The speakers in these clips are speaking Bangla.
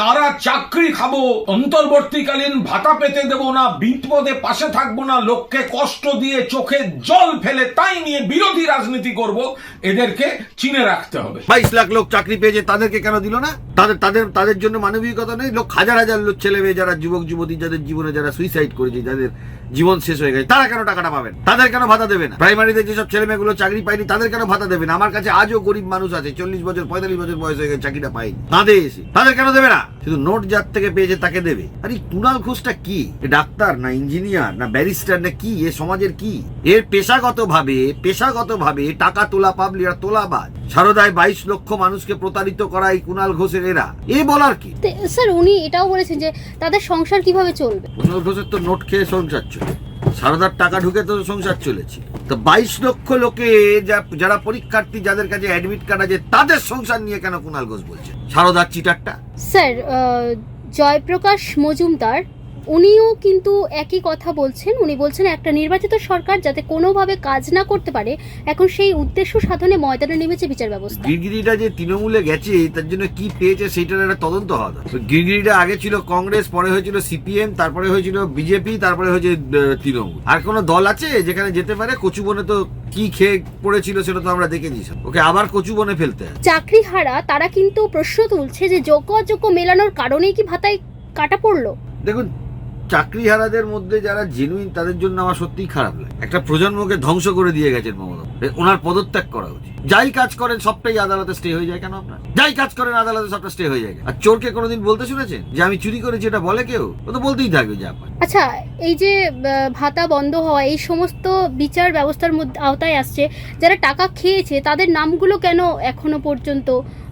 কারা চাকরি খাব? অন্তর্বর্তীকালীন ভাতা পেতে দেব না, বিপদে পাশে থাকব না, লোককে কষ্ট দিয়ে চোখে জল ফেলে তাই নিয়ে বিরোধী রাজনীতি করব। এদেরকে চিনে রাখতে হবে। বাইশ লাখ লোক চাকরি পেয়েছে, তাদেরকে কেন দিল না? তাদের তাদের তাদের জন্য মানবিকতা নেই। লোক হাজার হাজার লোক, ছেলে মেয়ে যারা, যুবক, যুবতী, যাদের জীবনে যারা সুইসাইড করেছে, যাদের জীবন শেষ হয়ে গেছে, তারা কেন টাকাটা পাবেন তাদের কেন ভাতা দেবে না? প্রাইমারিতে যেসব ছেলে মেয়েগুলো চাকরি পায়নি, তাদের কেন ভাতা দেবে না? আমার কাছে আজও গরিব মানুষ আছে, চল্লিশ বছর, পঁয়তাল্লিশ বছর বয়স হয়ে গেছে, চাকরিটা পায়নি। তাদের এসে, তাদের কেন দেবে না? শুধু নোট যার থেকে পেয়েছে, তাকে দেবে। আরে কুণাল ঘোষটা কি? ডাক্তার না ইঞ্জিনিয়ার না ব্যারিস্টার না কি? এ সমাজের কি? এর পেশাগত ভাবে পেশাগত ভাবে টাকা তোলা পাবলি আর তোলাবাজ। সারদায় বাইশ লক্ষ মানুষকে প্রতারিত করা এই কুণাল ঘোষের এরা। এ বলার কি? স্যার উনি এটাও বলেছেন যে তাদের সংসার কীভাবে চলবে? কুণাল ঘোষের তো নোট খেয়ে সংসার চলে। সারদার টাকা ঢুকে তো সংসার চলেছে। তো বাইশ লক্ষ লোকে যারা পরীক্ষার্থী যাদের কাছে অ্যাডমিট কার্ড আছে তাদের সংসার নিয়ে কেন কুণাল ঘোষ বলছে সারদার চিটারটা? স্যার জয়প্রকাশ মজুমদার উনিও কিন্তু একই কথা বলছেন। উনি বলছেন একটা নির্বাচিত সরকার যাতে কোনোভাবে কাজ না করতে পারে এখন সেই উদ্দেশ্য সাধনে ময়দানে নেমেছে বিচার ব্যবস্থা। গিরগিরিটা যে তৃণমূলে গেছে তার জন্য কি পেয়েছে সেইটার একটা তদন্ত হওয়া দরকার। গিরগিরিটা আগে ছিল কংগ্রেস পরে হয়েছিল সিপিএম তারপরে হয়েছিল বিজেপি তারপরে হয়েছে তৃণমূল। আর কোনো দল আছে যেখানে যেতে পারে? কচুবনে তো কি খেয়ে পড়েছিল সেটা তো আমরা দেখেছি সব। ওকে আবার কচুবনে ফেলতে চাকরি হারা তারা কিন্তু প্রশ্ন তুলছে যে যোগ্য অযোগ্য মেলানোর কারণেই কি ভাতায় কাটা পড়ল? দেখুন চাকরিহারাদের মধ্যে যারা জেনুইন তাদের জন্য আমার সত্যিই খারাপ লাগে। একটা প্রজন্মকে ধ্বংস করে দিয়ে গেছেন মমতা। ওনার পদত্যাগ করা উচিত। যাই কাজ করেন সবটাই আদালতে স্টে হয়ে যায় কেন আপনার? যাই কাজ করেন আদালতে সবটা স্টে হয়ে যায় আর চোরকে কোনোদিন বলতে শুনেছেন? যে আমি চুরি করেছি এটা বলে কেউ? ও তো বলতেই থাকবে যে আপনার। আচ্ছা এই যে ভাতা বন্ধ হওয়া এই সমস্ত বিচার ব্যবস্থার মধ্যে আওতায় আসছে যারা টাকা খেয়েছে তাদের নামগুলো কেন এখনও পর্যন্ত?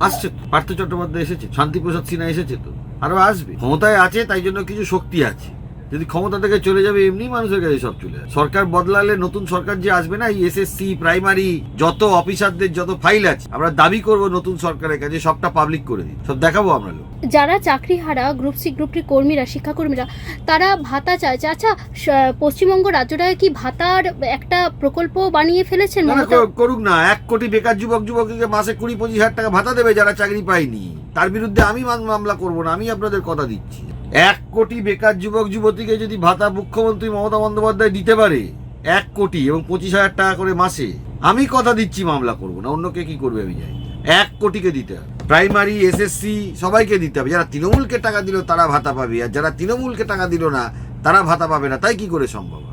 আসছে পার্থ চট্টোপাধ্যায় এসেছে শান্তিপ্রসাদ সিনহা এসেছে তো। আরও আসবে। ক্ষমতায় আছে তাই জন্য কিছু শক্তি আছে। যদি ক্ষমতা থেকে চলে যাবে এমনি মানুষের কাছে সব চলে যাবে। সরকার বদলালে নতুন সরকার যে আসবে না এই এসএসসি প্রাইমারি যত অফিসারদের যত ফাইল আছে আমরা দাবি করব নতুন সরকারের কাছে সবটা পাবলিক করে দিই সব দেখাবো আমরা লোক। যারা চাকরিহারা গ্রুপ সি গ্রুপ কর্মীরা শিক্ষাকর্মীরা তারা ভাতা চাইছে আচ্ছা স- পশ্চিমবঙ্গ রাজ্যটাকে কি ভাতার একটা প্রকল্প বানিয়ে ফেলেছেন করুক না। এক কোটি বেকার যুবক যুবতীকে মাসে কুড়ি পঁচিশ হাজার টাকা ভাতা দেবে যারা চাকরি পায়নি। তার বিরুদ্ধে আমি মামলা করব না আমি আপনাদের কথা দিচ্ছি। এক কোটি বেকার যুবক, যুবতীকে যদি ভাতা মুখ্যমন্ত্রী মমতা বন্দ্যোপাধ্যায় দিতে পারে, এক কোটি এবং পঁচিশ হাজার টাকা করে মাসে, আমি কথা দিচ্ছি, মামলা করব না, অন্য কে কি করবে আমি যাই এক কোটিকে দিতে হবে। প্রাইমারি, এসএসসি, সবাইকে দিতে হবে। যারা তৃণমূলকে টাকা দিল, তারা ভাতা পাবে। আর যারা তৃণমূলকে টাকা দিল না, তারা ভাতা পাবে না। তাই কি করে সম্ভব